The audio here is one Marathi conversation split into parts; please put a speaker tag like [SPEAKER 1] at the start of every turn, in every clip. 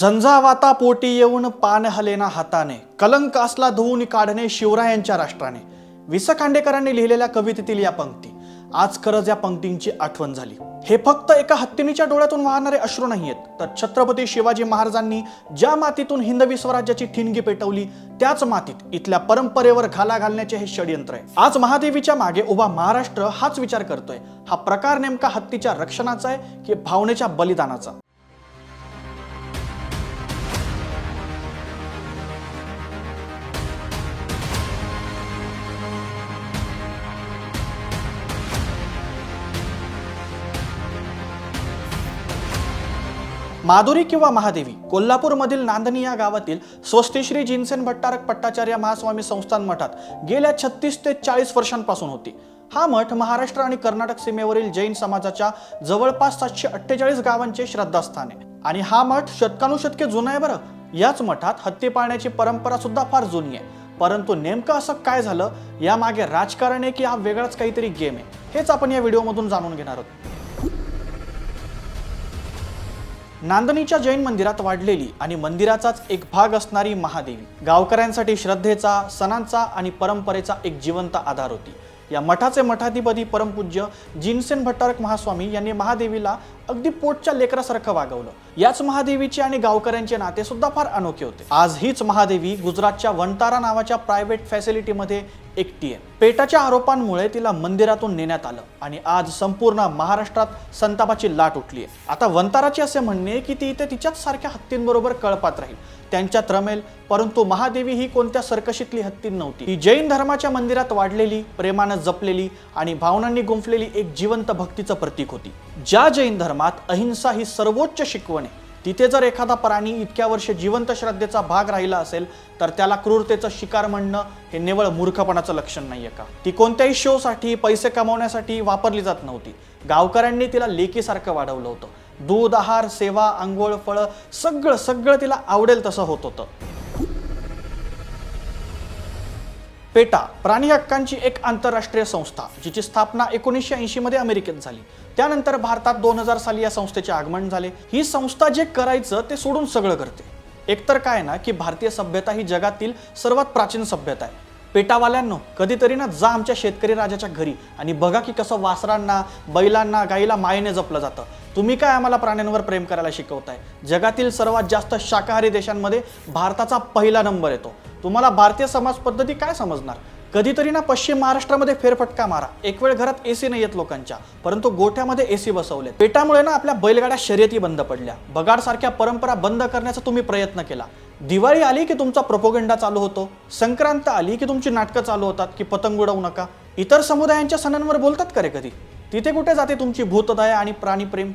[SPEAKER 1] झंझावाता पोटी येऊन पान हलेना हाताने. कलंक असला धुवून काढणे शिवरायांच्या राष्ट्राने. वि स खांडेकरांनी लिहिलेल्या कवितेतील या पंक्ती. आज खरंच या पंक्तींची आठवण झाली. हे फक्त एका हत्तीनीच्या डोळ्यातून वाहणारे अश्रू नाही आहेत. तर छत्रपती शिवाजी महाराजांनी ज्या मातीतून हिंदवी स्वराज्याची ठिणगी पेटवली त्याच मातीत इथल्या परंपरेवर घाला घालण्याचे हे षडयंत्र आहे. आज महादेवीच्या मागे उभा महाराष्ट्र हाच विचार करतोय. हा प्रकार नेमका हत्तीच्या रक्षणाचा आहे की भावनेच्या बलिदानाचा? माधुरी किंवा महादेवी कोल्हापूरमधील नांदणी या गावातील स्वस्तिश्री जिनसेन भट्टारक पट्टाचार्य महास्वामी संस्थान मठात गेल्या छत्तीस ते चाळीस वर्षांपासून होती. हा मठ महाराष्ट्र आणि कर्नाटक सीमेवरील जैन समाजाच्या जवळपास सातशे अठ्ठेचाळीस गावांचे श्रद्धास्थान आहे. आणि हा मठ शतकानुशतके जुना आहे बरं. याच मठात हत्ती पाळण्याची परंपरा सुद्धा फार जुनी आहे. परंतु नेमकं असं काय झालं? यामागे राजकारण आहे की हा वेगळाच काहीतरी गेम आहे? हेच आपण या व्हिडिओमधून जाणून घेणार आहोत. नांदणीच्या जैन मंदिरात वाढलेली आणि मंदिराचाच एक भाग असणारी महादेवी. गावकऱ्यांसाठी श्रद्धेचा सणांचा आणि परंपरेचा एक जिवंत आधार होती. या मठाचे मठाधिपती परमपूज्य जिनसेन भट्टारक महास्वामी यांनी महादेवीला अगदी पोटच्या लेकरासारखं वागवलं. याच महादेवीचे आणि गावकऱ्यांचे नाते सुद्धा फार अनोखे होते. आज हीच महादेवी गुजरातच्या वनतारा नावाच्या प्रायव्हेट फॅसिलिटीमध्ये एकटी आहे. पेटाच्या आरोपांमुळे तिला मंदिरातून नेण्यात आलं आणि आज संपूर्ण महाराष्ट्रात संतापाची लाट उठली आहे. आता वंताराची असे म्हणणे की ती इथे तिच्याच सारख्या हत्तींबरोबर कळपात राहील. त्यांच्यात रमेल परंतु महादेवी ही कोणत्या सर्कशीतली हत्ती नव्हती. ही जैन धर्माच्या मंदिरात वाढलेली प्रेमानं जपलेली आणि भावनांनी गुंफलेली एक जिवंत भक्तीचं प्रतीक होती. ज्या जैन धर्मात अहिंसा ही सर्वोच्च शिकवण आहे तिथे जर एखादा प्राणी इतक्या वर्ष जिवंत श्रद्धेचा भाग राहिला असेल तर त्याला क्रूरतेचं शिकार म्हणणं हे निवळ मूर्खपणाचं लक्षण नाहीये का? ती कोणत्याही शोसाठी पैसे कमावण्यासाठी वापरली जात नव्हती. गावकऱ्यांनी तिला लेकीसारखं वाढवलं होतं. दूध आहार सेवा आंघोळ फळं सगळं सगळं तिला आवडेल तसं होत होतं. पेटा प्राणी हक्कांची एक आंतरराष्ट्रीय संस्था जिची स्थापना एकोणीसशे ऐंशी मध्ये अमेरिकेत झाली. त्यानंतर भारतात दोन हजार साली या संस्थेचे आगमन झाले. ही संस्था जे करायचं ते सोडून सगळं करते. एकतर काय ना की भारतीय सभ्यता ही जगातील सर्वात प्राचीन सभ्यता आहे. पेटावाल्यांनो कधीतरी ना जा आमच्या शेतकरी राजाच्या घरी आणि बघा की कसं वासरांना बैलांना गाईला मायेने जपलं जातं. तुम्ही काय आम्हाला प्राण्यांवर प्रेम करायला शिकवताय? जगातील सर्वात जास्त शाकाहारी देशांमध्ये भारताचा पहिला नंबर येतो. तुम्हाला भारतीय समाज पद्धती काय समजणार? कधीतरी ना पश्चिम महाराष्ट्रामध्ये फेरफटका मारा. एक वेळ घरात एसी नाही येत लोकांच्या परंतु गोठ्यामध्ये एसी बसवले पेटामुळे ना आपल्या बैलगाड्या शर्यती बंद पडल्या. बगाडसारख्या परंपरा बंद करण्याचा तुम्ही प्रयत्न केला. दिवाळी आली की तुमचा प्रोपोगंडा चालू होतो? संक्रांत आली की तुमची नाटकं चालू होतात की पतंग उडवू नका? इतर समुदायांच्या सणांवर बोलतात का रे कधी? तिथे कुठे जाते तुमची भूतदया आणि प्राणीप्रेम?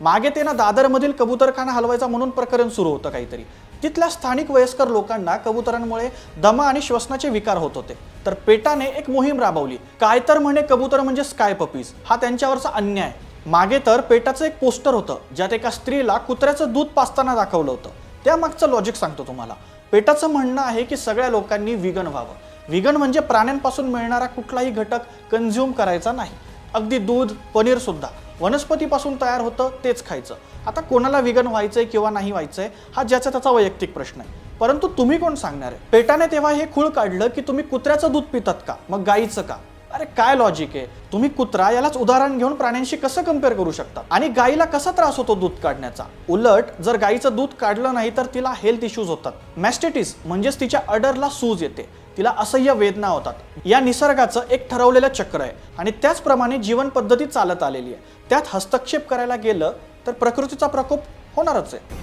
[SPEAKER 1] मागे ते ना दादरमधील कबूतरखाना हलवायचा म्हणून प्रकरण सुरू होतं काहीतरी. तिथल्या स्थानिक वयस्कर लोकांना कबुतरांमुळे दमा आणि श्वसनाचे विकार होत होते. तर पेटाने एक मोहीम राबवली. काय तर म्हणे कबूतर म्हणजे स्काय पपीज. हा त्यांच्यावरचा अन्याय. मागे तर पेटाचं एक पोस्टर होतं ज्यात एका स्त्रीला कुत्र्याचं दूध पाचताना दाखवलं होतं. त्यामागचं लॉजिक सांगतो तुम्हाला. पेटाचं म्हणणं आहे की सगळ्या लोकांनी विगन व्हावं. विगन म्हणजे प्राण्यांपासून मिळणारा कुठलाही घटक कन्झ्युम करायचा नाही. अगदी दूध पनीर सुद्धा. वनस्पतीपासून तयार होतं तेच खायचं. आता कोणाला विगन व्हायचंय किंवा नाही व्हायचंय हा ज्याचा त्याचा वैयक्तिक प्रश्न आहे. परंतु तुम्ही कोण सांगणार आहे? पेटाने तेव्हा हे खूळ काढलं की तुम्ही कुत्र्याचं दूध पितात का? मग गाईचं का? अरे काय लॉजिक आहे? तुम्ही कुत्रा यालाच उदाहरण घेऊन प्राण्यांशी कसं कंपेअर करू शकता? आणि गाईला कसा त्रास होतो दूध काढण्याचा? उलट जर गाईचं दूध काढलं नाही तर तिला हेल्थ इश्यूज होतात. मॅस्टेटिस म्हणजेच तिच्या अडरला सूज येते. तिला असह्य वेदना होतात. या निसर्गाचं एक ठरवलेलं चक्र आहे. आणि त्याचप्रमाणे जीवन पद्धती चालत आलेली आहे. त्यात हस्तक्षेप करायला गेलं तर प्रकृतीचा प्रकोप होणारच आहे.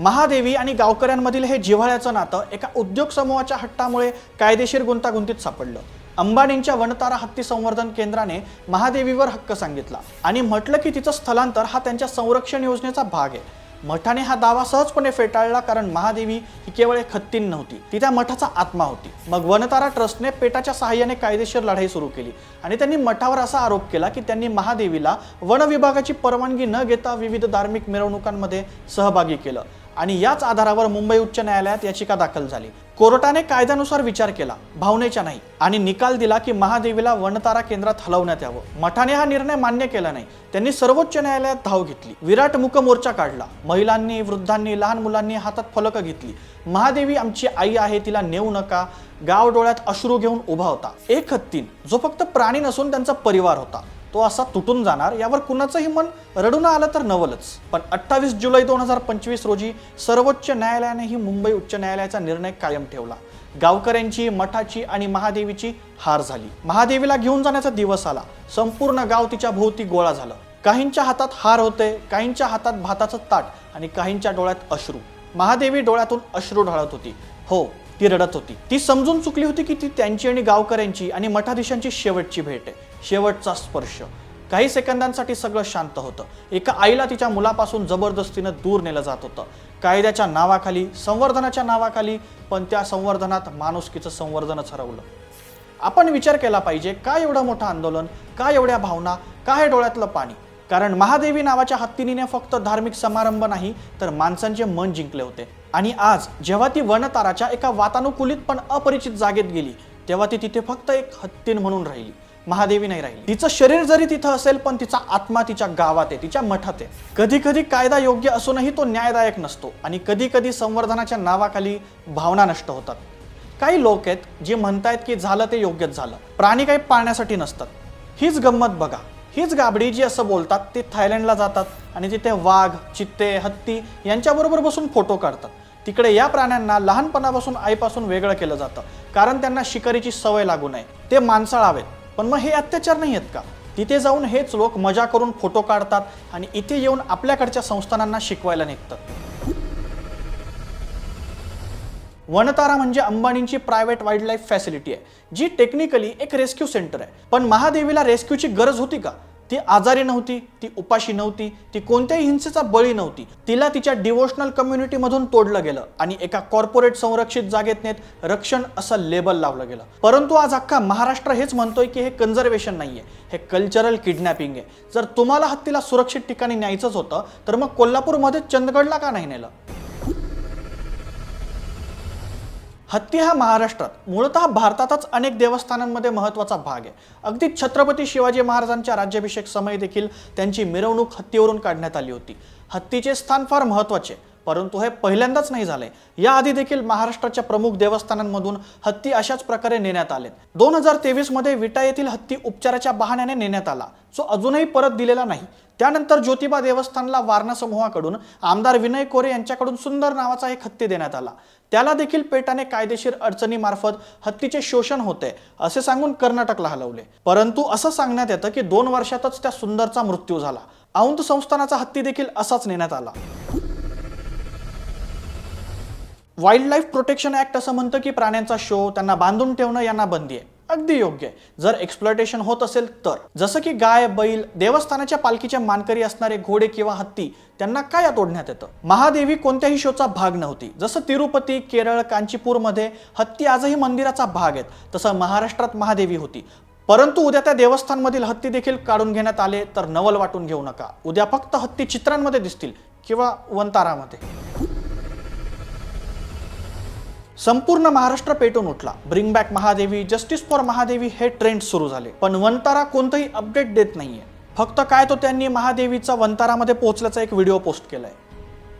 [SPEAKER 1] महादेवी आणि गावकऱ्यांमधील हे जिव्हाळ्याचं नातं एका उद्योग समूहाच्या हट्टामुळे कायदेशीर गुंतागुंतीत सापडलं. अंबानींच्या वनतारा हत्ती संवर्धन केंद्राने महादेवीवर हक्क सांगितला आणि म्हटलं की तिचं स्थलांतर हा त्यांच्या संरक्षण योजनेचा भाग आहे. मठाने हा दावा सहजपणे फेटाळला कारण महादेवी ही केवळ एक हत्तीन नव्हती ती त्या मठाचा आत्मा होती. मग वनतारा ट्रस्टने पेटाच्या सहाय्याने कायदेशीर लढाई सुरू केली आणि त्यांनी मठावर असा आरोप केला की त्यांनी महादेवीला वन विभागाची परवानगी न घेता विविध धार्मिक मिरवणुकांमध्ये सहभागी केलं. आणि याच आधारावर मुंबई उच्च न्यायालयात याचिका दाखल झाली. कोर्टाने कायद्यानुसार विचार केला भावनेच्या नाही आणि निकाल दिला की महादेवीला वनतारा केंद्रात हलवण्यात यावं. मठाने हा निर्णय मान्य केला नाही. त्यांनी सर्वोच्च न्यायालयात धाव घेतली. विराट मुक मोर्चा काढला. महिलांनी वृद्धांनी लहान मुलांनी हातात फलक घेतली. महादेवी आमची आई आहे तिला नेऊ नका. गाव डोळ्यात अश्रू घेऊन उभा होता. एक हत्तीन जो फक्त प्राणी नसून त्यांचा परिवार होता. तो असा तुटून जाणार यावर कुणाचंही मन रडून आलं तर नवलच. पण अठ्ठावीस जुलै दोन हजार पंचवीस रोजी सर्वोच्च न्यायालयानेही मुंबई उच्च न्यायालयाचा निर्णय कायम ठेवला. गावकऱ्यांची मठाची आणि महादेवीची हार झाली. महादेवीला घेऊन जाण्याचा दिवस आला. संपूर्ण गाव तिच्या भोवती गोळा झालं. काहींच्या हातात हार होते काहींच्या हातात भाताचं ताट आणि काहींच्या डोळ्यात अश्रू. महादेवी डोळ्यातून अश्रू ढाळत होती. हो ती रडत होती. ती समजून चुकली होती की ती त्यांची आणि गावकऱ्यांची आणि मठाधीशांची शेवटची भेट आहे. शेवटचा स्पर्श. काही सेकंदांसाठी सगळं शांत होतं. एका आईला तिच्या मुलापासून जबरदस्तीनं दूर नेलं जात होतं. कायद्याच्या नावाखाली संवर्धनाच्या नावाखाली पण त्या संवर्धनात माणुसकीचं संवर्धनच हरवलं. आपण विचार केला पाहिजे का एवढं मोठं आंदोलन का एवढ्या भावना का हे डोळ्यातलं पाणी? कारण महादेवी नावाच्या हत्तीनीने फक्त धार्मिक समारंभ नाही तर माणसांचे मन जिंकले होते. आणि आज जेव्हा ती वनताराच्या एका वातानुकूलित पण अपरिचित जागेत गेली तेव्हा ती तिथे फक्त एक हत्तीन म्हणून राहिली. महादेवी नाही राहिली. तिचं शरीर जरी तिथं असेल पण तिचा आत्मा तिच्या गावात आहे तिच्या मठात आहे. कधी कधी कायदा योग्य असूनही तो न्यायदायक नसतो आणि कधी कधी संवर्धनाच्या नावाखाली भावना नष्ट होतात. काही लोक आहेत जे म्हणतायत की झालं ते योग्यच झालं. प्राणी काही पाळण्यासाठी नसतात. हीच गंमत बघा. हीच गाबडी जी असं बोलतात ते थायलंडला जातात आणि तिथे वाघ चित्ते हत्ती यांच्याबरोबर बसून फोटो काढतात. तिकडे या प्राण्यांना लहानपणापासून आईपासून वेगळं केलं जातं. कारण त्यांना शिकारीची सवय लागू नये. ते माणसाळावेत. पण मग हे अत्याचार नाही आहेत का? तिथे जाऊन हेच लोक मजा करून फोटो काढतात आणि इथे येऊन आपल्याकडच्या संस्थानांना शिकवायला निघतात. वनतारा म्हणजे अंबानींची प्रायव्हेट वाईल्ड लाईफ फॅसिलिटी आहे जी टेक्निकली एक रेस्क्यू सेंटर आहे. पण महादेवीला रेस्क्यूची गरज होती का? ती आजारी नव्हती ती उपाशी नव्हती ती कोणत्याही हिंसेचा बळी नव्हती. तिला तिच्या डिवोशनल कम्युनिटीमधून तोडलं गेलं आणि एका कॉर्पोरेट संरक्षित जागेत नेत रक्षण असं लेबल लावलं गेलं. परंतु आज अख्खा महाराष्ट्र हेच म्हणतोय की हे कन्झर्वेशन नाहीये हे कल्चरल किडनॅपिंग आहे. जर तुम्हाला हत्तीला सुरक्षित ठिकाणी न्यायचंच होतं तर मग कोल्हापूरमध्ये चंदगडला का नाही नेलं? हत्ती हा महाराष्ट्रात मूळतः भारतातच अनेक देवस्थानांमध्ये महत्त्वाचा भाग आहे. अगदी छत्रपती शिवाजी महाराजांच्या राज्याभिषेक समय देखील त्यांची मिरवणूक हत्तीवरून काढण्यात आली होती. हत्तीचे स्थान फार महत्त्वाचे. परंतु हे पहिल्यांदाच नाही झाले. याआधी देखील महाराष्ट्राच्या प्रमुख देवस्थानांमधून हत्ती अशाच प्रकारे नेण्यात आले दोन हजार तेवीसमध्ये विटा येथील हत्ती उपचाराच्या बहाण्याने नेण्यात आला. जो अजूनही परत दिलेला नाही. त्यानंतर ज्योतिबा देवस्थानला वारणा समूहाकडून आमदार विनय कोरे यांच्याकडून सुंदर नावाचा एक हत्ती देण्यात आला. त्याला देखील पेटाने कायदेशीर अडचणीमार्फत हत्तीचे शोषण होते असे सांगून कर्नाटकला हलवले. परंतु असं सांगण्यात येतं की दोन वर्षातच त्या सुंदरचा मृत्यू झाला. औंध संस्थानाचा हत्ती देखील असाच नेण्यात आला. वाईल्ड लाईफ प्रोटेक्शन ऍक्ट असं म्हणतं की प्राण्यांचा शो त्यांना बांधून ठेवणं यांना बंदी आहे. अगदी योग्य आहे. जर एक्सप्लॉयटेशन होत असेल तर. जसं की गाय बैल देवस्थानाच्या पालखीच्या मानकरी असणारे घोडे किंवा हत्ती त्यांना काय यात ओढण्यात येतं? महादेवी कोणत्याही शोचा भाग नव्हती. जसं तिरुपती केरळ कांचीपूरमध्ये हत्ती आजही मंदिराचा भाग आहेत तसं महाराष्ट्रात महादेवी होती. परंतु उद्या त्या देवस्थानमधील हत्ती देखील काढून घेण्यात आले तर नवल वाटून घेऊ नका. उद्या फक्त हत्ती चित्रांमध्ये दिसतील किंवा वंतारामध्ये. संपूर्ण महाराष्ट्र पेटून उठला. Bring back Mahadevi justice for Mahadevi हे ट्रेंड सुरू झाले. पण वंतारा कोणतंही अपडेट देत नाहीये. फक्त काय तो त्यांनी महादेवीचा वंतारामध्ये पोहोचल्याचा एक व्हिडिओ पोस्ट केलाय.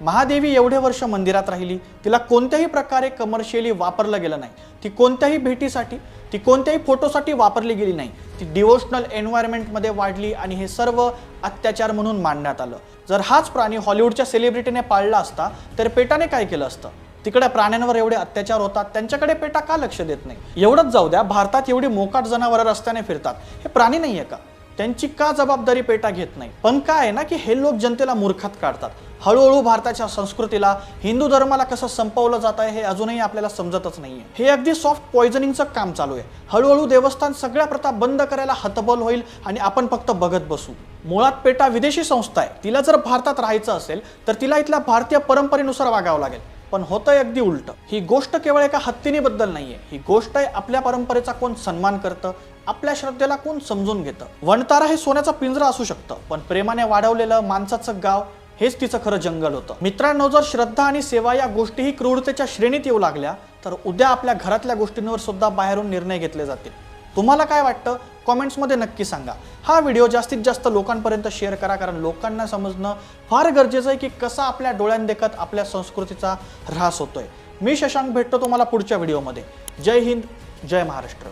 [SPEAKER 1] महादेवी एवढे वर्ष मंदिरात राहिली तिला कोणत्याही प्रकारे कमर्शियली वापरलं गेलं नाही. ती कोणत्याही भेटीसाठी ती कोणत्याही फोटोसाठी वापरली गेली नाही. ती डिवोशनल एन्व्हायरमेंटमध्ये वाढली आणि हे सर्व अत्याचार म्हणून मांडण्यात आलं. जर हाच प्राणी हॉलिवूडच्या सेलिब्रिटीने पाळला असता तर पेटाने काय केलं असतं? तिकडे प्राण्यांवर एवढे अत्याचार होतात त्यांच्याकडे पेटा का लक्ष देत नाही? एवढंच जाऊ द्या भारतात एवढी मोकाट जनावरं रस्त्याने फिरतात. हे प्राणी नाहीये का? त्यांची का जबाबदारी पेटा घेत नाही? पण काय आहे ना की हे लोक जनतेला मूर्खात काढतात. हळूहळू भारताच्या संस्कृतीला हिंदू धर्माला कसं संपवलं जात आहे हे अजूनही आपल्याला समजतच नाहीये. हे अगदी सॉफ्ट पॉइझनिंगचं काम चालू आहे. हळूहळू देवस्थान सगळ्या प्रथा बंद करायला हतबल होईल आणि आपण फक्त बघत बसू. मुळात पेटा विदेशी संस्था आहे. तिला जर भारतात राहायचं असेल तर तिला इथल्या भारतीय परंपरेनुसार वागावं लागेल. पण होतंय अगदी उलट. ही गोष्ट केवळ एका हत्तीनीबद्दल नाहीये. ही गोष्ट आहे आपल्या परंपरेचा कोण सन्मान करतं आपल्या श्रद्धेला कोण समजून घेतं. वणतारा हे सोन्याचा पिंजरा असू शकतं पण प्रेमाने वाढवलेलं माणसाचं गाव हेच तिचं खरं जंगल होतं. मित्रांनो जर श्रद्धा आणि सेवा या गोष्टीही क्रूरतेच्या श्रेणीत येऊ लागल्या तर उद्या आपल्या घरातल्या गोष्टींवर सुद्धा बाहेरून निर्णय घेतले जातील. तुम्हाला काय वाटतं? कॉमेंट्समध्ये नक्की सांगा. हा व्हिडिओ जास्तीत जास्त लोकांपर्यंत शेअर करा कारण लोकांना समजणं फार गरजेचं आहे की कसा आपल्या डोळ्यांदेखत आपल्या संस्कृतीचा ऱ्हास होतोय. मी शशांक भेटतो तुम्हाला पुढच्या व्हिडिओमध्ये. जय हिंद जय महाराष्ट्र.